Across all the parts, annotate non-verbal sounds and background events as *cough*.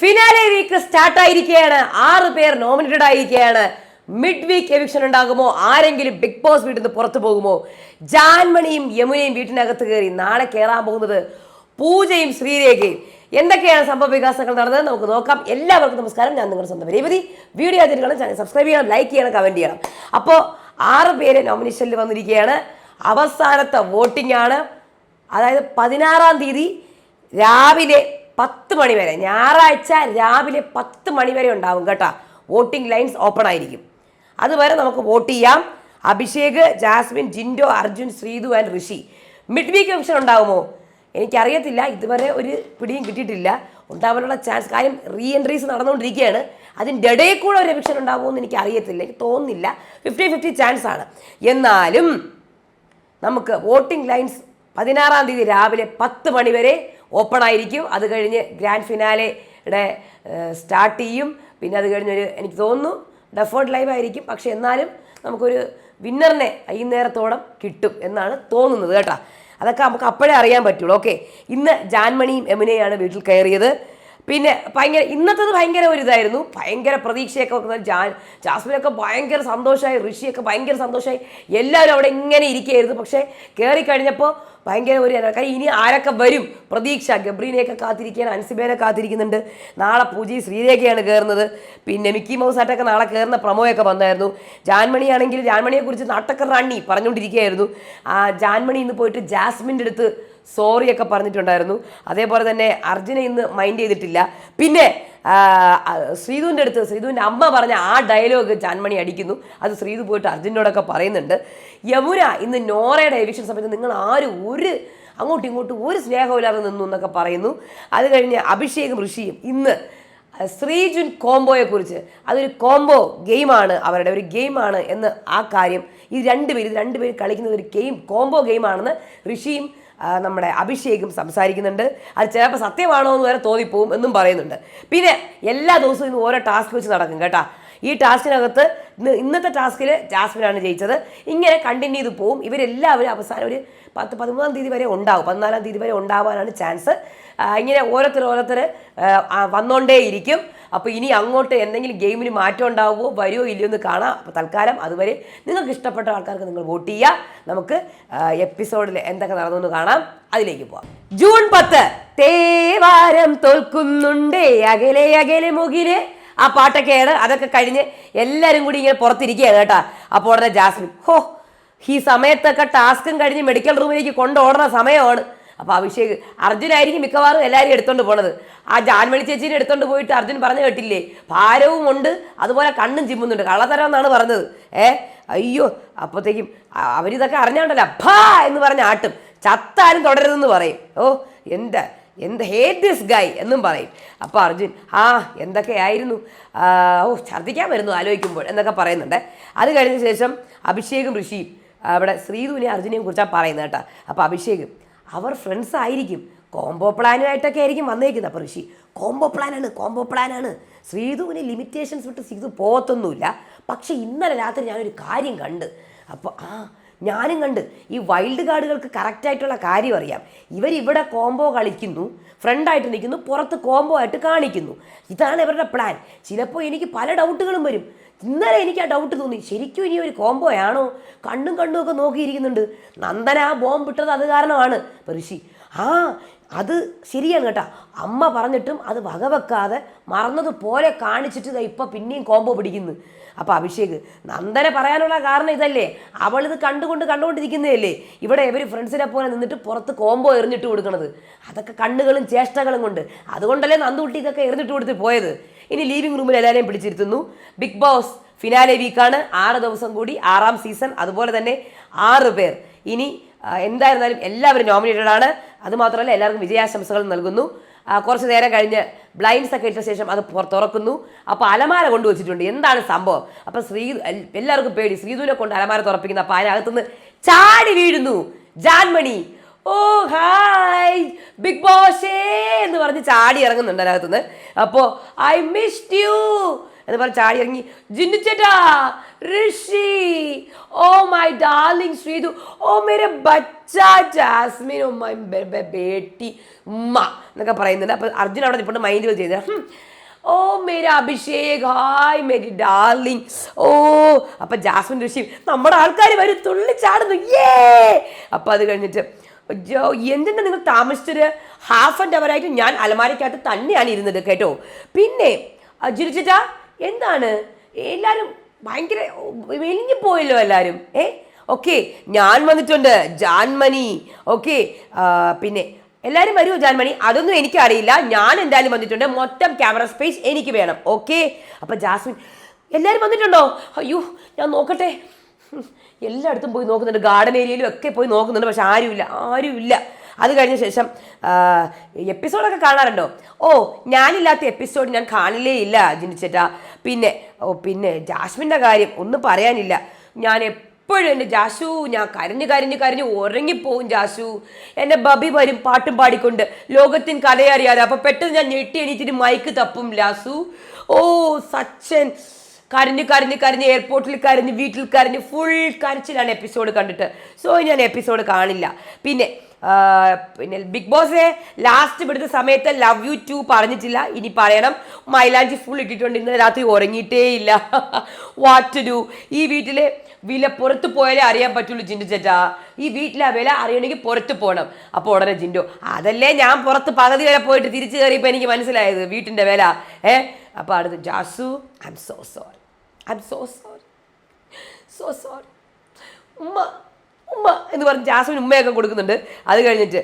Finale week start ആയിരിക്കുകയാണ്. ആറ് പേർ നോമിനേറ്റഡ് ആയിരിക്കുകയാണ്. മിഡ് വീക്ക് എവിക്ഷൻ ഉണ്ടാകുമോ? ആരെങ്കിലും ബിഗ് ബോസ് വീട്ടിൽ നിന്ന് പുറത്തു പോകുമോ? ജാൻമണിയും യമുനയും വീട്ടിനകത്ത് കയറി നാളെ കയറാൻ പോകുന്നത് പൂജയും ശ്രീരേഖയും. എന്തൊക്കെയാണ് സംഭവ വികാസങ്ങൾ നടന്നത്? നമുക്ക് നോക്കാം. എല്ലാവർക്കും നമസ്കാരം. ഞാൻ നിങ്ങളുടെ സ്വന്തം രേവതി. വീഡിയോ ആദ്യം ചാനൽ സബ്സ്ക്രൈബ് ചെയ്യണം ലൈക്ക് ചെയ്യണം കമന്റ് ചെയ്യണം. അപ്പോൾ ആറ് പേര് നോമിനേഷനിൽ വന്നിരിക്കുകയാണ്. അവസാനത്തെ വോട്ടിംഗ് ആണ്. അതായത് പതിനാറാം തീയതി രാവിലെ പത്ത് മണി വരെ. ഞായറാഴ്ച രാവിലെ പത്ത് മണി വരെ ഉണ്ടാവും കേട്ടോ. വോട്ടിംഗ് ലൈൻസ് ഓപ്പൺ ആയിരിക്കും. അതുവരെ നമുക്ക് വോട്ട് ചെയ്യാം. Abhishek Jasmine Jinto Arjun Sreethu and Rishi. Mid week option ഉണ്ടാകുമോ എനിക്കറിയത്തില്ല. ഇതുവരെ ഒരു പിടിയും കിട്ടിയിട്ടില്ല. ഉണ്ടാവാനുള്ള ചാൻസ് കാര്യം റീ എൻട്രീസ് നടന്നുകൊണ്ടിരിക്കുകയാണ്. അതിന്റെ ഇടയിൽ കൂടെ ഒരു എവിക്ഷൻ ഉണ്ടാകുമോ എനിക്ക് അറിയത്തില്ല എനിക്ക് തോന്നുന്നില്ല. ഫിഫ്റ്റി ഫിഫ്റ്റി ചാൻസ് ആണ്. എന്നാലും നമുക്ക് വോട്ടിംഗ് ലൈൻസ് പതിനാറാം തീയതി രാവിലെ പത്ത് മണി വരെ ഓപ്പൺ ആയിരിക്കും അത് കഴിഞ്ഞ് ഗ്രാൻഡ് ഫിനാലയുടെ സ്റ്റാർട്ട് ചെയ്യും. പിന്നെ അത് കഴിഞ്ഞൊരു എനിക്ക് തോന്നുന്നു ഡെഫേർഡ് ലൈവ് ആയിരിക്കും. പക്ഷെ എന്നാലും നമുക്കൊരു വിന്നറിനെ വൈകുന്നേരത്തോളം കിട്ടും എന്നാണ് തോന്നുന്നത് കേട്ടോ. അതൊക്കെ നമുക്ക് അപ്പോഴേ അറിയാൻ പറ്റുള്ളൂ. ഓക്കെ ഇന്ന് ജാൻമണിയും യമുനയാണ് വീട്ടിൽ കയറിയത്. പിന്നെ ഭയങ്കര ഇന്നത്തത് ഭയങ്കര ഒരു ഇതായിരുന്നു. ഭയങ്കര പ്രതീക്ഷയൊക്കെ വെക്കുന്നത് ജാൻ ജാസ്മിനൊക്കെ ഭയങ്കര സന്തോഷമായി ഋഷിയൊക്കെ ഭയങ്കര സന്തോഷമായി. എല്ലാവരും അവിടെ ഇങ്ങനെ ഇരിക്കുകയായിരുന്നു. പക്ഷേ കയറി കഴിഞ്ഞപ്പോൾ ഭയങ്കര ഒരു കാര്യം ഇനി ആരൊക്കെ വരും? പ്രതീക്ഷ ഗബ്രീനെയൊക്കെ കാത്തിരിക്കുകയാണ് അൻസിബേനെ കാത്തിരിക്കുന്നുണ്ട്. നാളെ പൂജി ശ്രീരേഖയാണ് കയറുന്നത്. പിന്നെ മിക്കി മൗസ് ആയിട്ടൊക്കെ നാളെ കയറുന്ന പ്രമോയൊക്കെ വന്നായിരുന്നു. ജാൻമണിയാണെങ്കിൽ ജാൻമണിയെക്കുറിച്ച് നാട്ടക്കർ റാണി പറഞ്ഞുകൊണ്ടിരിക്കുകയായിരുന്നു. ആ ജാൻമണി ഇന്ന് പോയിട്ട് ജാസ്മിന്റെ അടുത്ത് സോറിയൊക്കെ പറഞ്ഞിട്ടുണ്ടായിരുന്നു. അതേപോലെ തന്നെ അർജുന ഇന്ന് മൈൻഡ് ചെയ്തിട്ടില്ല. പിന്നെ ശ്രീധുവിന്റെ അടുത്ത് ശ്രീധുവിന്റെ അമ്മ പറഞ്ഞ ആ ഡയലോഗ് ജാൻമണി അടിക്കുന്നു. അത് ശ്രീധു പോയിട്ട് അർജുനോടൊക്കെ പറയുന്നുണ്ട്. യമുന ഇന്ന് നോറയുടെ എവിഷൻ സമയത്ത് നിങ്ങൾ ആരും ഒരു അങ്ങോട്ടും ഇങ്ങോട്ടും ഒരു സ്നേഹമില്ലാതെ നിന്നു എന്നൊക്കെ പറയുന്നു. അത് കഴിഞ്ഞ് അഭിഷേകും ഋഷിയും ഇന്ന് ശ്രീജുൻ കോംബോയെക്കുറിച്ച് അതൊരു കോംബോ ഗെയിമാണ് അവരുടെ ഒരു ഗെയിമാണ് എന്ന് ആ കാര്യം ഈ രണ്ടുപേര് ഇത് രണ്ടുപേര് കളിക്കുന്നത് ഒരു ഗെയിം കോംബോ ഗെയിമാണെന്ന് ഋഷിയും നമ്മുടെ അഭിഷേകും സംസാരിക്കുന്നുണ്ട്. അത് ചിലപ്പോൾ സത്യമാണോ എന്ന് വരെ തോന്നിപ്പോവും എന്നും പറയുന്നുണ്ട്. പിന്നെ എല്ലാ ദിവസവും ഓരോ ടാസ്ക് വെച്ച് നടക്കും കേട്ടാ. ഈ ടാസ്കിനകത്ത് ഇന്ന് ഇന്നത്തെ ടാസ്കിൽ ജാസ്മിനാണ് ജയിച്ചത്. ഇങ്ങനെ കണ്ടിന്യൂ ചെയ്ത് പോവും. ഇവരെല്ലാവരും അവസാനം ഒരു പത്ത് പതിമൂന്നാം തീയതി വരെ ഉണ്ടാവും. പതിനാലാം തീയതി വരെ ഉണ്ടാവാനാണ് ചാൻസ് ഇങ്ങനെ ഓരോരുത്തർ ഓരോരുത്തർ വന്നുകൊണ്ടേയിരിക്കും അപ്പോൾ ഇനി അങ്ങോട്ട് എന്തെങ്കിലും ഗെയിമിന് മാറ്റം ഉണ്ടാവുമോ വരുമോ ഇല്ലയോ എന്ന് കാണാം. അപ്പോൾ തൽക്കാലം അതുവരെ നിങ്ങൾക്ക് ഇഷ്ടപ്പെട്ട ആൾക്കാർക്ക് നിങ്ങൾ വോട്ട് ചെയ്യുക. നമുക്ക് എപ്പിസോഡിൽ എന്തൊക്കെ നടന്നു എന്ന് കാണാം. അതിലേക്ക് പോവാം. ജൂൺ പത്ത് തേവാരം തോൽക്കുന്നുണ്ടേ. അകലെ അകലെ മുകിൽ ആ പാട്ടൊക്കെയാണ് അതൊക്കെ കഴിഞ്ഞ് എല്ലാവരും കൂടി ഇങ്ങനെ പുറത്തിരിക്കുകയാണ് കേട്ടോ. അപ്പോൾ ഉടനെ ജാസ്മിൻ ഹോ ഈ സമയത്തൊക്കെ ടാസ്കും കഴിഞ്ഞ് മെഡിക്കൽ റൂമിലേക്ക് കൊണ്ടോടുന്ന സമയമാണ്. അപ്പോൾ അഭിഷേക് അർജുനായിരിക്കും മിക്കവാറും എല്ലാവരും എടുത്തോണ്ട് പോണത്. ആ ജാൻമണി ചേച്ചീനെ എടുത്തോണ്ട് പോയിട്ട് അർജുൻ പറഞ്ഞു കേട്ടില്ലേ ഭാരവും ഉണ്ട് അതുപോലെ കണ്ണും ചിമ്മുന്നുണ്ട്. കള്ളത്തരം എന്നാണ് പറഞ്ഞത്. ഏ അയ്യോ അപ്പോഴത്തേക്കും അവരിതൊക്കെ അറിഞ്ഞാണ്ടല്ലോ ഭാ എന്ന് പറഞ്ഞ ആട്ടും. ചത്താലും തുടരുതെന്ന് പറയും. ഓ എന്താ എന്ത് ഹേറ്റ് ദിസ് ഗൈ എന്നും പറയും. അപ്പോൾ അർജുൻ ആ എന്തൊക്കെയായിരുന്നു? ഓ ഛർദ്ദിക്കാൻ വരുന്നു ആലോചിക്കുമ്പോൾ എന്നൊക്കെ പറയുന്നുണ്ട്. അത് കഴിഞ്ഞ ശേഷം അഭിഷേകും ഋഷിയും അവിടെ ശ്രീധുവിനെ അർജുനെയും കുറിച്ചാണ് പറയുന്നത് കേട്ടോ. അപ്പോൾ അഭിഷേക് അവർ ഫ്രണ്ട്സ് ആയിരിക്കും. കോംബോ പ്ലാനുമായിട്ടൊക്കെ ആയിരിക്കും വന്നേക്കുന്നത്. അപ്പോൾ ഋഷി കോംബോ പ്ലാനാണ് കോംബോ പ്ലാനാണ് ശ്രീധുവിന് ലിമിറ്റേഷൻസ് വിട്ട് ശ്രീധു പോകത്തൊന്നുമില്ല. പക്ഷേ ഇന്നലെ രാത്രി ഞാനൊരു കാര്യം കണ്ട്. അപ്പോൾ ആ ഞാനും കണ്ട്. ഈ വൈൽഡ് കാർഡുകൾക്ക് കറക്റ്റായിട്ടുള്ള കാര്യം അറിയാം. ഇവരിവിടെ കോംബോ കളിക്കുന്നു ഫ്രണ്ടായിട്ട് നിൽക്കുന്നു പുറത്ത് കോംബോ ആയിട്ട് കാണിക്കുന്നു. ഇതാണ് ഇവരുടെ പ്ലാൻ ചിലപ്പോൾ എനിക്ക് പല ഡൗട്ടുകളും വരും. ഇന്നലെ എനിക്ക് ആ ഡൗട്ട് തോന്നി. ശരിക്കും ഇനി ഒരു കോംബോ ആണോ? കണ്ണും കണ്ണും ഒക്കെ നോക്കിയിരിക്കുന്നുണ്ട്. നന്ദന ആ ബോംബ് ഇട്ടത് അത് കാരണമാണ്. ഋഷി ആ അത് ശരിയാണ് കേട്ടോ. അമ്മ പറഞ്ഞിട്ടും അത് വകവെക്കാതെ മറന്നതുപോലെ കാണിച്ചിട്ട് ഇതാ ഇപ്പം പിന്നെയും കോംബോ പിടിക്കുന്നു. അപ്പോൾ അഭിഷേക് നന്ദനെ പറയാനുള്ള കാരണം ഇതല്ലേ? അവളിത് കണ്ടുകൊണ്ട് കണ്ടുകൊണ്ടിരിക്കുന്നതല്ലേ? ഇവിടെ ഇവർ ഫ്രണ്ട്സിനെ പോലെ നിന്നിട്ട് പുറത്ത് കോംബോ എറിഞ്ഞിട്ട് കൊടുക്കണത്. അതൊക്കെ കണ്ണുകളും ചേഷ്ടകളും കൊണ്ട്. അതുകൊണ്ടല്ലേ നന്ദുകുട്ടി ഇതൊക്കെ എറിഞ്ഞിട്ട് കൊടുത്ത് പോയത്. ഇനി ലീവിംഗ് റൂമിൽ എല്ലാവരെയും പിടിച്ചിരുത്തുന്നു. ബിഗ് ബോസ് ഫിനാലെ വീക്കാണ് ആറ് ദിവസം കൂടി ആറാം സീസൺ അതുപോലെ തന്നെ ആറ് പേർ. ഇനി എന്തായിരുന്നാലും എല്ലാവരും നോമിനേറ്റഡ് ആണ്. അതുമാത്രമല്ല എല്ലാവർക്കും വിജയാശംസകൾ നൽകുന്നു. കുറച്ച് നേരം കഴിഞ്ഞ് ബ്ലൈൻഡ്സ് ഒക്കെ ഇട്ട ശേഷം അത് തുറക്കുന്നു. അപ്പോൾ അലമാര കൊണ്ടുവച്ചിട്ടുണ്ട് എന്താണ് സംഭവം? അപ്പോൾ ശ്രീ എല്ലാവർക്കും പേടി. ശ്രീധുവിനെ കൊണ്ട് അലമാര തുറപ്പിക്കുന്നു അപ്പോൾ അതിനകത്തുനിന്ന് ചാടി വീഴുന്നു. ജാൻമണി ഓ ഹായ് ബിഗ് ബോസേ എന്ന് പറഞ്ഞ് ചാടി ഇറങ്ങുന്നുണ്ട് അതിനകത്തുനിന്ന്. അപ്പോൾ ഐ മിസ്ഡ് യു എന്ന് പറഞ്ഞ് ചാടി ഇറങ്ങി ജിന്നു ചേട്ടാ ഋഷി. Oh my darling Sreethu. ഓ മേരെ ബച്ചാ ജാസ്മിൻ. ഓ മൈ ബേട്ടി. ഉമ്മ എന്നൊക്കെ പറയുന്നുണ്ട്. അപ്പൊ അർജുൻ അവിടെ ഇപ്പോൾ മൈൻഡ് ഹും. ഓ മേര അഭിഷേക്. ഹായ് മേരി ഡാർലിംഗ് ഓ അപ്പൊ ജാസ്മിൻ ഋഷി നമ്മുടെ ആൾക്കാർ വരും തുള്ളിച്ചാടുന്നു ഏ അപ്പൊ അത് കഴിഞ്ഞിട്ട് ജോ എന്തിനാ നിങ്ങൾ താമസിച്ചത്? ഹാഫ് ആൻഡ് അവർ ആയിട്ട് ഞാൻ അലമാരക്കകത്ത് തന്നെയാണ് ഇരുന്നത് കേട്ടോ. പിന്നെ ജിരിച്ചിട്ടാ എന്താണ്? എല്ലാവരും ഭയങ്കര വെലിഞ്ഞു പോയല്ലോ എല്ലാവരും ഏ? ഓക്കെ ഞാൻ വന്നിട്ടുണ്ട്. ജാൻമണി. ഓക്കെ പിന്നെ എല്ലാവരും വരുമോ ജാൻമണി? അതൊന്നും എനിക്കറിയില്ല. ഞാൻ എന്തായാലും വന്നിട്ടുണ്ട്. മൊത്തം ക്യാമറ സ്പേസ് എനിക്ക് വേണം. ഓക്കെ? അപ്പൊ ജാസ്മിൻ എല്ലാവരും വന്നിട്ടുണ്ടോ? അയ്യോ ഞാൻ നോക്കട്ടെ. എല്ലായിടത്തും പോയി നോക്കുന്നുണ്ട്. ഗാർഡൻ ഏരിയയിലും ഒക്കെ പോയി നോക്കുന്നുണ്ട്. പക്ഷെ ആരുമില്ല. ആരുമില്ല. അത് കഴിഞ്ഞ ശേഷം എപ്പിസോഡൊക്കെ കാണാറുണ്ടോ? ഓ ഞാനില്ലാത്ത എപ്പിസോഡ് ഞാൻ കാണില്ലേ ഇല്ല ജിനിച്ചേട്ടാ പിന്നെ ഓ പിന്നെ ജാസ്മിന്റെ കാര്യം ഒന്നും പറയാനില്ല. ഞാൻ എപ്പോഴും എന്റെ ജാസു ഞാൻ കരഞ്ഞ് കരഞ്ഞ് കരഞ്ഞ് ഉറങ്ങിപ്പോവും ജാസു. എന്റെ ബബി വരും പാട്ടും പാടിക്കൊണ്ട്. ലോകത്തിൻ കഥയറിയാതെ. അപ്പോൾ പെട്ടെന്ന് ഞാൻ ഞെട്ടി എണീറ്റിട്ട് മൈക്ക് തപ്പും ലാസു ഓ സച്ചൻ. കരഞ്ഞ് കരഞ്ഞ് കരഞ്ഞ് എയർപോർട്ടിൽ കരഞ്ഞ് വീട്ടിൽ കരഞ്ഞ് ഫുൾ കരച്ചിലാണ് എപ്പിസോഡ് കണ്ടിട്ട്. സോ ഞാൻ എപ്പിസോഡ് കാണില്ല. പിന്നെ പിന്നെ ബിഗ് ബോസെ ലാസ്റ്റ് വിടുന്ന സമയത്ത് ലവ് യു ടു പറഞ്ഞിട്ടില്ല. ഇനി പറയണം മൈലാഞ്ചി ഫുൾ ഇട്ടിട്ടുണ്ട്. ഇന്ന് രാത്രി ഉറങ്ങിയിട്ടേ ഇല്ല. *laughs* വാട്ട് ഡു ഈ വീട്ടിലെ വില പുറത്ത് പോയാലേ അറിയാൻ പറ്റുള്ളൂ ജിൻഡു ചേട്ടാ. ഈ വീട്ടിലെ വില അറിയണമെങ്കിൽ പുറത്ത് പോകണം അപ്പോൾ ഉടനെ ജിൻഡു അതല്ലേ ഞാൻ പുറത്ത് പകുതി വരെ പോയിട്ട് തിരിച്ചു കയറിയപ്പോൾ എനിക്ക് മനസ്സിലായത് വീട്ടിന്റെ വില. ഏ? അപ്പോൾ അടുത്ത് Jasu I'm so sorry I'm so sorry so sorry ഉമ്മ ഉമ്മ എന്ന് പറഞ്ഞ് ജാസ്മിൻ ഉമ്മയൊക്കെ കൊടുക്കുന്നുണ്ട്. അത് കഴിഞ്ഞിട്ട്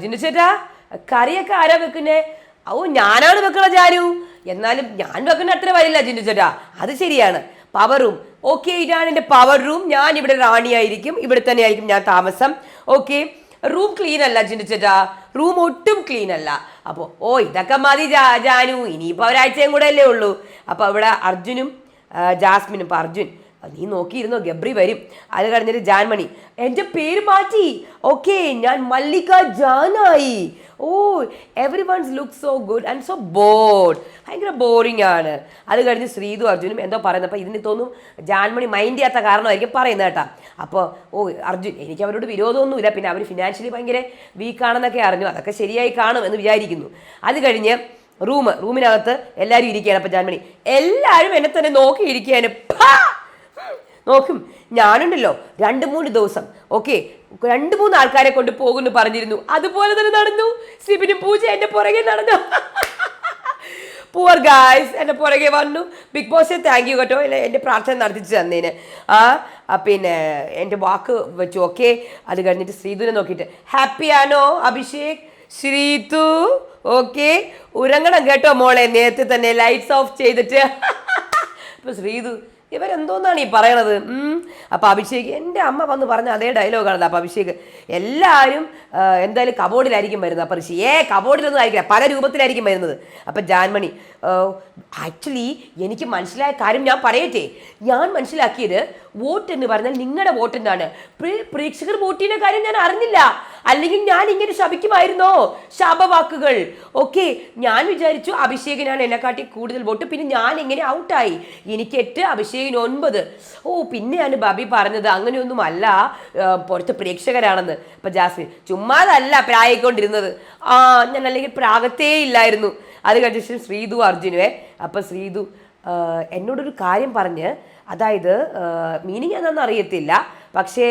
ജിന്നു ചേട്ടാ കറിയൊക്കെ ആരാ വെക്കുന്നേ? ഓ ഞാനാണ് വെക്കണ ജാനു. എന്നാലും ഞാൻ വെക്കുന്ന അത്ര വരില്ല ജിന്നു ചേട്ടാ. അത് ശരിയാണ്. പവർ റൂം ഓക്കെ ഇതാണ് എന്റെ പവർ റൂം ഞാൻ ഇവിടെ റാണിയായിരിക്കും. ഇവിടെ തന്നെ ആയിരിക്കും ഞാൻ താമസം. ഓക്കെ റൂം ക്ലീൻ അല്ല ചേട്ടാ. റൂം ഒട്ടും ക്ലീൻ അല്ല. അപ്പോൾ ഓ ഇതൊക്കെ മതി ജാനു. ഇനിയിപ്പോൾ ഒരാഴ്ചയും കൂടെ അല്ലേ ഉള്ളൂ. അപ്പോൾ അവിടെ അർജുനും ജാസ്മിനും ഇപ്പോൾ അർജുൻ നീ നോക്കിയിരുന്നോ? ഗബ്രി വരും. അത് കഴിഞ്ഞിട്ട് ജാൻമണി എന്റെ പേര് മാറ്റി. ഓക്കെ ഞാൻ മല്ലിക ജാനായി. ഓ every ones look so good and so bored ഭയങ്കര ബോറിംഗ് ആണ്. അത് കഴിഞ്ഞ് ശ്രീതു അർജുനും എന്തോ പറയുന്നത് അപ്പോൾ ഇതിന് തോന്നും ജാൻമണി മൈൻഡ് ചെയ്യാത്ത കാരണമായിരിക്കും പറയുന്നത് കേട്ടോ. അപ്പോൾ ഓ അർജുൻ എനിക്ക് അവരോട് വിരോധമൊന്നുമില്ല. പിന്നെ അവർ ഫിനാൻഷ്യലി ഭയങ്കര വീക്കാണെന്നൊക്കെ അറിഞ്ഞു. അതൊക്കെ ശരിയായി കാണും എന്ന് വിചാരിക്കുന്നു. അത് കഴിഞ്ഞ് റൂം റൂമിനകത്ത് എല്ലാവരും ഇരിക്കുകയാണ്. അപ്പം ജാൻമണി എല്ലാവരും എന്നെ തന്നെ നോക്കിയിരിക്കുകയാണ്! നോക്കും. ഞാനുണ്ടല്ലോ രണ്ട് മൂന്ന് ദിവസം ഓക്കെ രണ്ട് മൂന്ന് ആൾക്കാരെ കൊണ്ട് പോകുന്നു പറഞ്ഞിരുന്നു. അതുപോലെ തന്നെ നടന്നു. സിബിനും പൂജ എന്റെ പുറകെ നടന്നു. പൂർ ഗായ്സ് എന്റെ പുറകെ വന്നു. ബിഗ് ബോസ് താങ്ക് യു കേട്ടോ. എന്റെ പ്രാർത്ഥന നടത്തിച്ച് തന്നേന്. ആ പിന്നെ എന്റെ വാക്ക് വെച്ചു ഓക്കെ. അത് കഴിഞ്ഞിട്ട് ശ്രീധുനെ നോക്കിയിട്ട് ഹാപ്പി ആണോ അഭിഷേക്? ശ്രീതു ഓക്കെ. ഉറങ്ങണം കേട്ടോ മോളെ നേരത്തെ തന്നെ ലൈറ്റ്സ് ഓഫ് ചെയ്തിട്ട്. *laughs* അപ്പൊ ശ്രീതു ഇവരെന്തോന്നാണ് ഈ പറയണത്? അപ്പോൾ അപ്പൊ അഭിഷേക് എന്റെ അമ്മ വന്ന് പറഞ്ഞ അതേ ഡയലോഗാണ് അപ്പൊ അഭിഷേക് എല്ലാവരും എന്തായാലും കബോർഡിലായിരിക്കും വരുന്നത്. അപ്പൊ ഋഷി ഏ കബോർഡിലൊന്നും ആയിരിക്കില്ല. പല രൂപത്തിലായിരിക്കും വരുന്നത്. അപ്പൊ ജാൻമണി ആക്ച്വലി എനിക്ക് മനസ്സിലായ കാര്യം ഞാൻ പറയട്ടെ. ഞാൻ മനസ്സിലാക്കിയത് വോട്ട് എന്ന് പറഞ്ഞാൽ നിങ്ങളുടെ വോട്ട് എന്താണ് പ്രേക്ഷകർ വോട്ട് ചെയ്യുന്ന കാര്യം ഞാൻ അറിഞ്ഞില്ല. അല്ലെങ്കിൽ ഞാൻ ഇങ്ങനെ ശപിക്കുമായിരുന്നോ? ശാപവാക്കുകൾ. ഓക്കെ ഞാൻ വിചാരിച്ചു അഭിഷേകിനാണ് എന്നെക്കാട്ടി കൂടുതൽ വോട്ട്. പിന്നെ ഞാൻ ഇങ്ങനെ ഔട്ടായി. എനിക്ക് എട്ട് അഭിഷേകിന് ഒൻപത് ഓ പിന്നെയാണ് ബബി പറഞ്ഞത്. അങ്ങനെയൊന്നും അല്ല പുറത്ത് പ്രേക്ഷകരാണെന്ന്. അപ്പൊ ജാസ്മിൻ ചുമ്മാതല്ല പ്രായിക്കൊണ്ടിരുന്നത് ആ ഞാൻ അല്ലെങ്കിൽ പ്രാഗത്തേ ഇല്ലായിരുന്നു. അത് കഴിഞ്ഞ ശ്രീതു അർജുനുവേ അപ്പൊ ശ്രീതു എന്നോടൊരു കാര്യം പറഞ്ഞ് അതായത് മീനിങ് എന്താണെന്ന് അറിയത്തില്ല. പക്ഷേ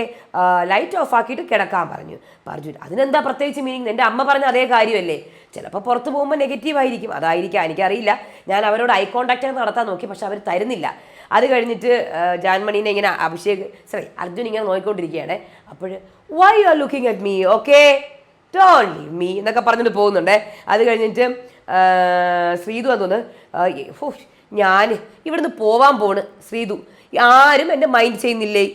ലൈറ്റ് ഓഫ് ആക്കിയിട്ട് കിടക്കാൻ പറഞ്ഞു. അർജുൻ അതിനെന്താ പ്രത്യേകിച്ച് മീനിങ്? എന്റെ അമ്മ പറഞ്ഞ അതേ കാര്യമല്ലേ? ചിലപ്പോൾ പുറത്ത് പോകുമ്പോൾ നെഗറ്റീവ് ആയിരിക്കും. അതായിരിക്കാം. എനിക്കറിയില്ല. ഞാൻ അവരോട് ഐ കോണ്ടാക്റ്റ് നടത്താൻ നോക്കി. പക്ഷെ അവർ തരുന്നില്ല. അത് കഴിഞ്ഞിട്ട് ജാൻമണീനെ ഇങ്ങനെ അഭിഷേക് സോറി അർജുൻ ഇങ്ങനെ നോക്കിക്കൊണ്ടിരിക്കുകയാണ്. അപ്പോൾ why you are looking at me okay don't leave me എന്നൊക്കെ പറഞ്ഞിട്ട് പോകുന്നുണ്ട്. അത് കഴിഞ്ഞിട്ട് ശ്രീതു എന്തോന്ന് ഞാൻ ഇവിടുന്ന് പോവാൻ പോണ് ശ്രീതു. ആരും എന്റെ മൈൻഡ് ചെയ്യുന്നില്ലേ?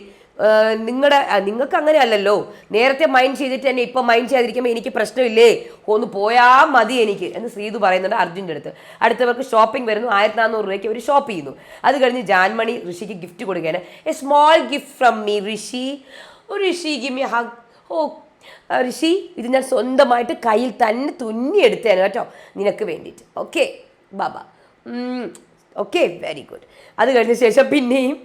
നിങ്ങളുടെ നിങ്ങൾക്ക് അങ്ങനെ അല്ലല്ലോ നേരത്തെ മൈൻഡ് ചെയ്തിട്ട് തന്നെ ഇപ്പം മൈൻഡ് ചെയ്യാതിരിക്കുമ്പോൾ എനിക്ക് പ്രശ്നമില്ലേ? ഒന്ന് പോയാൽ മതി എനിക്ക് എന്ന് ശ്രീതു പറയുന്നുണ്ട് അർജുന്റെ അടുത്ത്. അടുത്തവർക്ക് ഷോപ്പിംഗ് വരുന്നു ആയിരത്തി നാനൂറ് രൂപയ്ക്ക് അവർ ഷോപ്പ് ചെയ്യുന്നു. അത് കഴിഞ്ഞ് ജാൻമണി ഋഷിക്ക് ഗിഫ്റ്റ് കൊടുക്കുകയാണ്. A small gift from me Rishi. Rishi give me hug oh Rishi ഇത് ഞാൻ സ്വന്തമായിട്ട് കയ്യിൽ തന്നെ തുന്നി തുന്നിയെടുത്തേന് കേട്ടോ. നിനക്ക് വേണ്ടിയിട്ട്. Okay baba okay very good അത് കഴിഞ്ഞ ശേഷം പിന്നെയും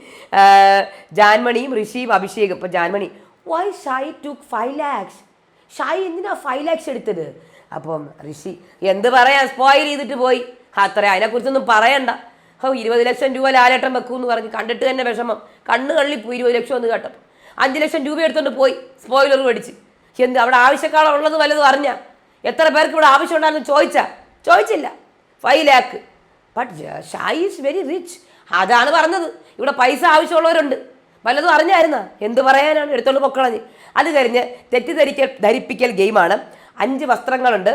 ജാൻമണിയും ഋഷിയും അഭിഷേകും. ഇപ്പം Janmoni why Shai to five lakhs Shai എന്തിനാ ഫൈവ് ലാക്സ് എടുത്തത്? അപ്പം ഋഷി എന്ത് പറയാൻ? സ്പോയിൽ ചെയ്തിട്ട് പോയി. അത്ര. അതിനെക്കുറിച്ചൊന്നും പറയണ്ട. ഓ ഇരുപത് ലക്ഷം രൂപ ലാലേട്ടൻ വെക്കൂന്ന് പറഞ്ഞ് കണ്ടിട്ട് തന്നെ വിഷമം. കണ്ണ് കള്ളിപ്പോയി ഇരുപത് ലക്ഷം ഒന്ന് കേട്ടപ്പോൾ അഞ്ച് ലക്ഷം രൂപ എടുത്തുകൊണ്ട് പോയി. സ്പോയിലർ മേടിച്ച്. എന്ത് അവിടെ ആവശ്യക്കാളുള്ളത് വല്ലതും അറിഞ്ഞ? എത്ര പേർക്ക് ഇവിടെ ആവശ്യം ഉണ്ടായിരുന്നു ചോദിച്ചാ? ചോദിച്ചില്ല. Five lakh but Shai is very rich അതാണ് പറഞ്ഞത്. ഇവിടെ പൈസ ആവശ്യമുള്ളവരുണ്ട്. വല്ലതും അറിഞ്ഞായിരുന്ന? എന്ത് പറയാനാണ്? എടുത്തോണ്ട് പൊക്കളഞ്ഞ് അത് കഴിഞ്ഞ് തെറ്റിദ്ധരിക്കൽ ധരിപ്പിക്കൽ ഗെയിമാണ് അഞ്ച് വസ്ത്രങ്ങളുണ്ട്.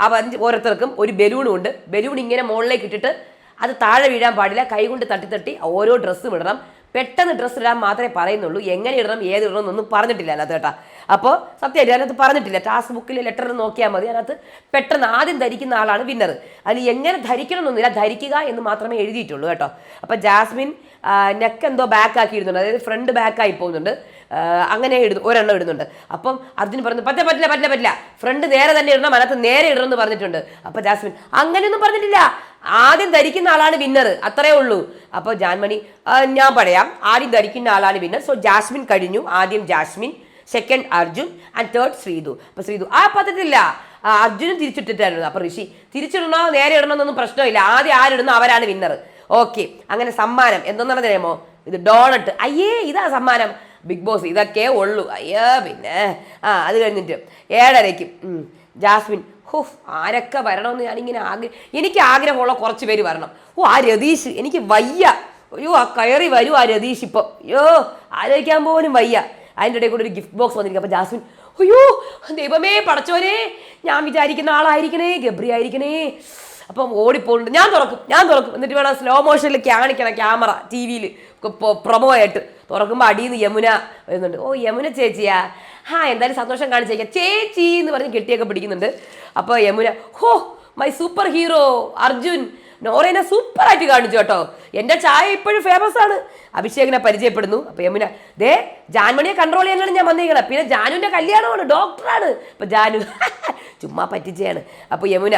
ആ അഞ്ച് ഓരോരുത്തർക്കും ഒരു ബലൂണും ഉണ്ട്. ബലൂൺ ഇങ്ങനെ മുകളിലേക്ക് ഇട്ടിട്ട് അത് താഴെ വീഴാൻ പാടില്ല. കൈകൊണ്ട് തട്ടി തട്ടി ഓരോ ഡ്രസ്സും ഇടണം. പെട്ടെന്ന് ഡ്രസ്സ് ഇടാൻ മാത്രമേ പറയുന്നുള്ളൂ. എങ്ങനെ ഇടണം ഏത് ഇടണം എന്നൊന്നും പറഞ്ഞിട്ടില്ല അതിനകത്ത് കേട്ടാ. അപ്പോൾ സത്യമായിട്ട് അതിനകത്ത് പറഞ്ഞിട്ടില്ല. ടാസ്ക് ബുക്കിൽ ലെറ്റർ നോക്കിയാൽ മതി. അതിനകത്ത് പെട്ടെന്ന് ആദ്യം ധരിക്കുന്ന ആളാണ് വിന്നർ അതിൽ എങ്ങനെ ധരിക്കണം എന്നൊന്നുമില്ല ധരിക്കുക എന്ന് മാത്രമേ എഴുതിയിട്ടുള്ളൂ കേട്ടോ. അപ്പോൾ ജാസ്മിൻ നെക്ക് എന്തോ ബാക്ക് ആക്കി ഇടുന്നുണ്ട് അതായത് ഫ്രണ്ട് ആയി പോകുന്നുണ്ട്. അങ്ങനെ ഇടുന്നു ഒരെണ്ണം ഇടുന്നുണ്ട്. അപ്പം അർജുൻ പറഞ്ഞു പറ്റില്ല പറ്റില്ല പറ്റില്ല പറ്റില്ല. ഫ്രണ്ട് നേരെ തന്നെ ഇടണം അതിനകത്ത് നേരെ ഇടണം എന്ന് പറഞ്ഞിട്ടുണ്ട്. അപ്പോൾ ജാസ്മിൻ അങ്ങനെയൊന്നും പറഞ്ഞിട്ടില്ല. ആദ്യം ധരിക്കുന്ന ആളാണ് വിന്നർ അത്രേ ഉള്ളൂ. അപ്പോൾ ജാൻമണി ഞാൻ പറയാം. ആദ്യം ധരിക്കുന്ന ആളാണ് വിന്നർ സോ ജാസ്മിൻ കഴിഞ്ഞു. ആദ്യം Jasmine second Arjun and third Sreethu. അപ്പോൾ ശ്രീതു ആ പറ്റത്തില്ല. ആ, അർജുനും തിരിച്ചിട്ടിട്ടായിരുന്നു. അപ്പോൾ ഋഷി തിരിച്ചിടണോ? നേരെ ഇടണമെന്നൊന്നും പ്രശ്നമില്ല. ആദ്യം ആരിടുന്നോ അവരാണ് വിന്നർ ഓക്കെ അങ്ങനെ സമ്മാനം എന്തെന്നറിയാമോ? ഇത് ഡോണട്ട്. അയ്യേ ഇതാ സമ്മാനം. ബിഗ് ബോസ് ഇതൊക്കെ ഉള്ളൂ. അയ്യോ പിന്നെ. ആ അത് കഴിഞ്ഞിട്ട് ഏഴരയ്ക്ക്. ജാസ്മിൻ ഹുഫ് ആരൊക്കെ വരണമെന്ന് ഞാനിങ്ങനെ ആഗ്രഹം എനിക്ക് ആഗ്രഹമുള്ള കുറച്ച് പേര് വരണം. ഓ ആ രതീഷ് എനിക്ക് വയ്യ. അയ്യോ ആ കയറി വരൂ ആ രതീഷ് ഇപ്പം. അയ്യോ ആലോചിക്കാൻ പോലും വയ്യ. അതിന്റെ ഇടയിൽ കൂടെ ഒരു ഗിഫ്റ്റ് ബോക്സ് വന്നിരിക്കും. അപ്പം ജാസ്മിൻ അയ്യോ ദൈവമേ പടച്ചോനെ ഞാൻ വിചാരിക്കുന്ന ആളായിരിക്കണേ ഗബ്രി ആയിരിക്കണേ. അപ്പം ഓടിപ്പോണ്ട് ഞാൻ തുറക്കും ഞാൻ തുറക്കും. എന്നിട്ട് വേണം സ്ലോ മോഷനിൽ കാണിക്കണം ക്യാമറ ടി വിയിൽ പ്രൊമോ ആയിട്ട്. തുറക്കുമ്പോൾ അടിയിൽ നിന്ന് യമുന വരുന്നുണ്ട്. ഓ യമുന ചേച്ചിയാ. ഹാ എന്തായാലും സന്തോഷം കാണിച്ചേക്കാം. ചേച്ചി എന്ന് പറഞ്ഞ് കെട്ടിയൊക്കെ പിടിക്കുന്നുണ്ട്. അപ്പോൾ Yamuna oh my super hero Arjun. നോറേനെ സൂപ്പറായിട്ട് കാണിച്ചു കേട്ടോ. എന്റെ ചായ ഇപ്പോഴും ഫേമസ് ആണ്. അഭിഷേകിനെ പരിചയപ്പെടുന്നു. അപ്പോൾ യമുന ദേ ജാൻമണിയെ കൺട്രോൾ ചെയ്യാനാണ് ഞാൻ വന്നിരിക്കണം പിന്നെ ജാനുവിന്റെ കല്യാണമാണ് ഡോക്ടറാണ് അപ്പോൾ ജാനു *laughs* ചുമ്മാ പറ്റിച്ചയാണ്. അപ്പോൾ യമുന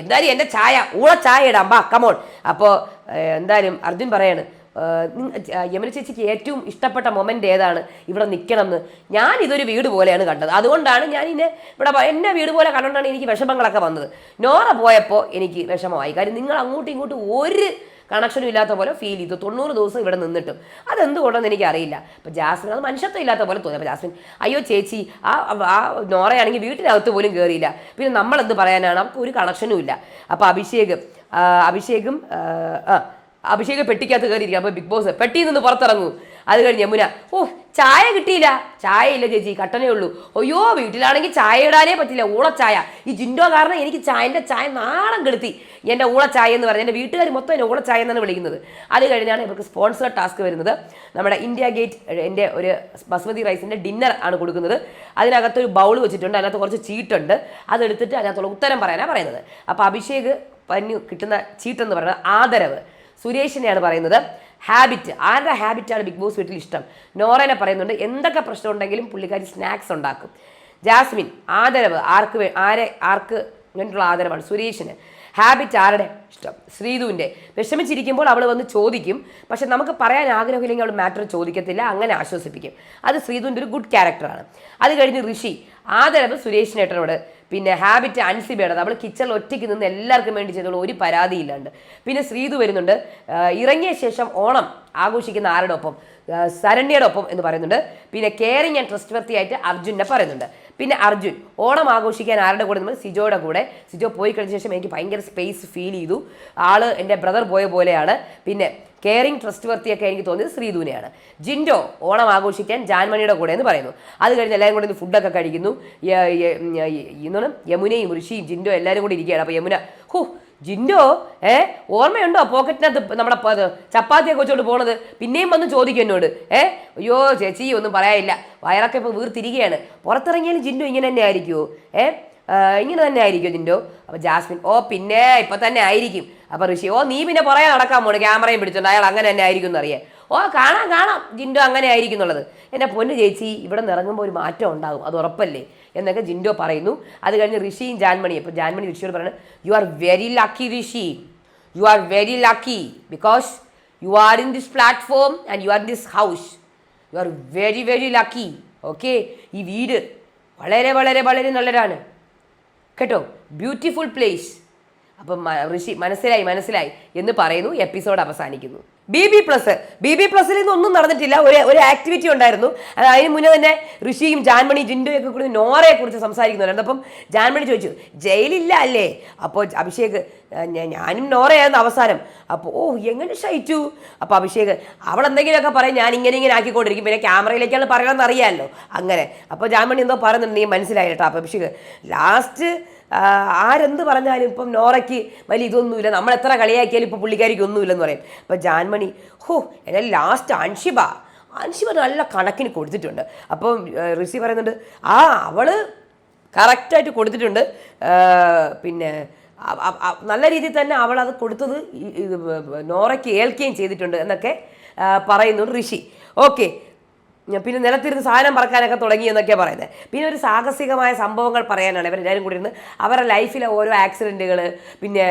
എന്തായാലും എന്റെ ചായ ഊള ചായ ഇടാം. ബാ കമോൺ അപ്പോൾ എന്തായാലും അർജുൻ പറയാണ് യമുന ചേച്ചിക്ക് ഏറ്റവും ഇഷ്ടപ്പെട്ട മൊമെന്റ് ഏതാണ്? ഇവിടെ നിൽക്കണം എന്ന് ഞാൻ ഇതൊരു വീട് പോലെയാണ് കണ്ടത്. അതുകൊണ്ടാണ് ഞാൻ ഇന്നെ ഇവിടെ എന്റെ വീട് പോലെ കണ്ടുകൊണ്ടാണ് എനിക്ക് വിഷമങ്ങളൊക്കെ വന്നത്. നോറ പോയപ്പോൾ എനിക്ക് വിഷമമായി. കാര്യം നിങ്ങൾ അങ്ങോട്ടും ഇങ്ങോട്ടും ഒരു കണക്ഷനും ഇല്ലാത്ത പോലെ ഫീൽ ചെയ്തു. തൊണ്ണൂറ് ദിവസം ഇവിടെ നിന്നിട്ടും. അതെന്തുകൊണ്ടെന്ന് എനിക്ക് അറിയില്ല അപ്പോൾ ജാസ്മിൻ അത് മനുഷ്യത്വം ഇല്ലാത്ത പോലെ തോന്നി. അപ്പോൾ ജാസ്മിൻ അയ്യോ ചേച്ചി ആ ആ നോറയാണെങ്കിൽ വീട്ടിനകത്ത് പോലും കയറിയില്ല പിന്നെ നമ്മളെന്ത് പറയാനാണ്? അവർക്ക് ഒരു കണക്ഷനും ഇല്ല. അപ്പോൾ അഭിഷേക് അഭിഷേകും ആ അഭിഷേക് പെട്ടിക്കകത്ത് കയറിയിരിക്കുക അപ്പോൾ ബിഗ് ബോസ് പെട്ടിയിൽ നിന്ന് പുറത്തിറങ്ങൂ. അത് കഴിഞ്ഞ് യമുന ഓ ചായ കിട്ടിയില്ല. ചായ ഇല്ല ചേച്ചി കട്ടനേ ഉള്ളൂ. അയ്യോ വീട്ടിലാണെങ്കിൽ ചായ ഇടാനേ പറ്റില്ല. ഊളച്ചായ. ഈ ജിൻഡോ കാരണം എനിക്ക് ചായന്റെ ചായ നാളം കെടുത്തി. എന്റെ ഊളച്ചായ എന്ന് പറഞ്ഞാൽ എന്റെ വീട്ടുകാർ മൊത്തം എന്നെ ഊളച്ചായ എന്നാണ് വിളിക്കുന്നത്. അത് കഴിഞ്ഞാണ് ഇവർക്ക് സ്പോൺസർ ടാസ്ക് വരുന്നത്. നമ്മുടെ ഇന്ത്യ ഗേറ്റ് എന്റെ ഒരു ബസ്മതി റൈസിന്റെ ഡിന്നർ ആണ് കൊടുക്കുന്നത്. അതിനകത്തൊരു ബൗൾ വെച്ചിട്ടുണ്ട്. അതിനകത്ത് കുറച്ച് ചീട്ടുണ്ട്. അതെടുത്തിട്ട് അതിനകത്തുള്ള ഉത്തരം പറയാനാണ് പറയുന്നത്. അപ്പോൾ അഭിഷേക് പഞ്ഞു കിട്ടുന്ന ചീട്ടെന്ന് പറയുന്നത് ആദരവ്. സുരേഷിനെയാണ് പറയുന്നത്. ഹാബിറ്റ് ആരുടെ ഹാബിറ്റാണ് ബിഗ് ബോസ് വീട്ടിൽ ഇഷ്ടം? നോറേനെ പറയുന്നുണ്ട്. എന്തൊക്കെ പ്രശ്നം ഉണ്ടെങ്കിലും പുള്ളിക്കാരി സ്നാക്സ് ഉണ്ടാക്കും. ജാസ്മിൻ ആദരവ്. ആർക്ക് ആരെ ആർക്ക് ഇങ്ങനെയുള്ള ആദരവാണ്? സുരേഷിന്. ഹാബിറ്റ് ആരുടെ? ഇഷ്ടം. ശ്രീതുവിന്റെ വിഷമിച്ചിരിക്കുമ്പോൾ അവൾ വന്ന് ചോദിക്കും. പക്ഷെ നമുക്ക് പറയാൻ ആഗ്രഹമില്ലെങ്കിൽ അവൾ മാറ്റർ ചോദിക്കത്തില്ല. അങ്ങനെ ആശ്വസിപ്പിക്കും. അത് ശ്രീതുവിന്റെ ഒരു ഗുഡ് ക്യാരക്ടറാണ് അത് കഴിഞ്ഞ് ഋഷി ആദരവ് സുരേഷിനേട്ടനോട്. പിന്നെ ഹാബിറ്റ് അൻസിബയുടെ നമ്മൾ കിച്ചണിൽ ഒറ്റയ്ക്ക് നിന്ന് എല്ലാവർക്കും വേണ്ടി ചെയ്തോളൂ ഒരു പരാതിയില്ലാണ്ട്. പിന്നെ ശ്രീതു വരുന്നുണ്ട്. ഇറങ്ങിയ ശേഷം ഓണം ആഘോഷിക്കുന്ന ആരുടെ ഒപ്പം? സരണ്യയുടെ ഒപ്പം എന്ന് പറയുന്നുണ്ട്. പിന്നെ കെയറിങ് ആൻഡ് ട്രസ്റ്റ് വർത്തി ആയിട്ട് അർജുനെ പറയുന്നുണ്ട്. പിന്നെ അർജുൻ ഓണം ആഘോഷിക്കാൻ ആരുടെ കൂടെ നമ്മൾ സിജോയുടെ കൂടെ. സിജോ പോയി കഴിഞ്ഞ ശേഷം എനിക്ക് ഭയങ്കര സ്പേസ് ഫീൽ ചെയ്തു. ആൾ എന്റെ ബ്രദർ പോയ പോലെയാണ്. പിന്നെ കെയറിങ് ട്രസ്റ്റ് വർത്തിയൊക്കെ എനിക്ക് തോന്നിയത് ശ്രീധുവിനെയാണ്. ജിൻഡോ ഓണം ആഘോഷിക്കാൻ ജാൻമണിയുടെ കൂടെ എന്ന് പറയുന്നു. അത് കഴിഞ്ഞ് എല്ലാവരും കൂടെ ഫുഡൊക്കെ കഴിക്കുന്നു. യ- യമുനയും ഋഷിയും ജിൻഡോ എല്ലാവരും കൂടി ഇരിക്കുകയാണ്. അപ്പോൾ യമുന ഹോ ജിൻഡോ ഏ ഓർമ്മയുണ്ടോ പോക്കറ്റിനകത്ത് നമ്മുടെ ചപ്പാത്തിയെ വെച്ചോണ്ട് പോണത്? പിന്നെയും വന്ന് ചോദിക്കും എന്നോട്. ഏ അയ്യോ ചേച്ചി ഒന്നും പറയാനില്ല. വയറൊക്കെ ഇപ്പോൾ വീർത്തിരിക്കുകയാണ് പുറത്തിറങ്ങിയാലും ജിൻഡോ ഇങ്ങനെ തന്നെ ആയിരിക്കുമോ ഏ ഇങ്ങനെ തന്നെ ആയിരിക്കും ജിൻഡോ? അപ്പോൾ ജാസ്മിൻ ഓ പിന്നെ ഇപ്പം തന്നെ ആയിരിക്കും. അപ്പോൾ ഋഷി ഓ നീ പിന്നെ പുറകെ നടക്കാൻ പോണ്. ക്യാമറയും പിടിച്ചോണ്ട് അയാൾ അങ്ങനെ തന്നെ ആയിരിക്കും എന്നറിയാം ഓ കാണാം കാണാം. ജിൻഡോ അങ്ങനെ ആയിരിക്കും എന്നുള്ളത് എന്നെ പൊന്ന് ചേച്ചി ഇവിടെ നിന്ന് ഇറങ്ങുമ്പോൾ ഒരു മാറ്റം ഉണ്ടാകും. അത് ഉറപ്പല്ലേ? എന്നൊക്കെ ജിൻഡോ പറയുന്നു. അത് കഴിഞ്ഞ് ഋഷിയും ജാൻമണിയും അപ്പോൾ ജാൻമണി ഋഷിയോട് പറയുന്നത് you are very lucky Rishi. You are very lucky because you are in this platform and you are in this house you are very very lucky okay ഈ വീട് വളരെ വളരെ വളരെ നല്ലതാണ്. കേട്ടോ? ബ്യൂട്ടിഫുൾ പ്ലേസ് അപ്പം ഋഷി മനസ്സിലായി മനസ്സിലായി എന്ന് പറയുന്നു. എപ്പിസോഡ് അവസാനിക്കുന്നു. B B plus B B പ്ലസിൽ നിന്ന് ഒന്നും നടന്നിട്ടില്ല. ഒരു ഒരു ആക്ടിവിറ്റി ഉണ്ടായിരുന്നു. അത് അതിന് മുന്നേ തന്നെ ഋഷിയും ജാൻമണി ജിൻഡു ഒക്കെ കൂടി നോറയെ കുറിച്ച് സംസാരിക്കുന്നുണ്ട്. അപ്പം ജാൻമണി ചോദിച്ചു ജയിലില്ല അല്ലേ? അപ്പോൾ അഭിഷേക് ഞാനും നോറയായിരുന്നു അവസാനം. അപ്പോൾ ഓ എങ്ങനെ ഷൈറ്റു അപ്പോൾ അഭിഷേക് അവൾ എന്തെങ്കിലുമൊക്കെ പറയും ഞാൻ ഇങ്ങനെ ഇങ്ങനെ ആക്കിക്കൊണ്ടിരിക്കും. പിന്നെ ക്യാമറയിലേക്കാണ് പറയണമെന്ന് അറിയാമല്ലോ അങ്ങനെ. അപ്പോൾ ജാൻമണി എന്തോ പറയുന്നുണ്ട് നീ മനസ്സിലായി കേട്ടോ അപ്പോൾ അഭിഷേക് ലാസ്റ്റ് ആരെന്ത് പറഞ്ഞാലും ഇപ്പം നോറയ്ക്ക് വലിയ ഇതൊന്നുമില്ല. നമ്മൾ എത്ര കളിയാക്കിയാലും ഇപ്പോൾ പുള്ളിക്കാരിക്ക് ഒന്നുമില്ലെന്ന് പറയും. അപ്പം ജാൻമണി ഹോ എന്നാൽ ലാസ്റ്റ് അൻഷിബ. അൻഷിബ നല്ല കണക്കിന് കൊടുത്തിട്ടുണ്ട്. അപ്പം ഋഷി പറയുന്നുണ്ട് ആ അവൾ കറക്റ്റായിട്ട് കൊടുത്തിട്ടുണ്ട്. പിന്നെ നല്ല രീതിയിൽ തന്നെ അവൾ അത് കൊടുത്തത് നോറയ്ക്ക് ഏൽക്കുകയും ചെയ്തിട്ടുണ്ട് എന്നൊക്കെ പറയുന്നു ഋഷി ഓക്കെ പിന്നെ നിലത്തിരുന്ന് സാധനം പറക്കാനൊക്കെ തുടങ്ങി എന്നൊക്കെ പറയുന്നത് പിന്നെ ഒരു സാഹസികമായ സംഭവങ്ങൾ പറയാനാണ് ഇവരെല്ലാവരും കൂടി ഇരുന്ന് അവരുടെ ലൈഫിലെ ഓരോ ആക്സിഡന്റുകൾ പിന്നെ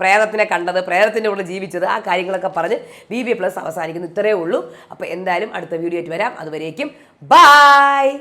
പ്രേതത്തിനെ കണ്ടത് പ്രേതത്തിന്റെ കൂടെ ജീവിച്ചത് ആ കാര്യങ്ങളൊക്കെ പറഞ്ഞ് ബി ബി പ്ലസ് അവസാനിക്കുന്നു. ഇത്രയേ ഉള്ളൂ. അപ്പോൾ എന്തായാലും അടുത്ത വീഡിയോ ആയിട്ട് വരാം. അതുവരേക്കും ബായ്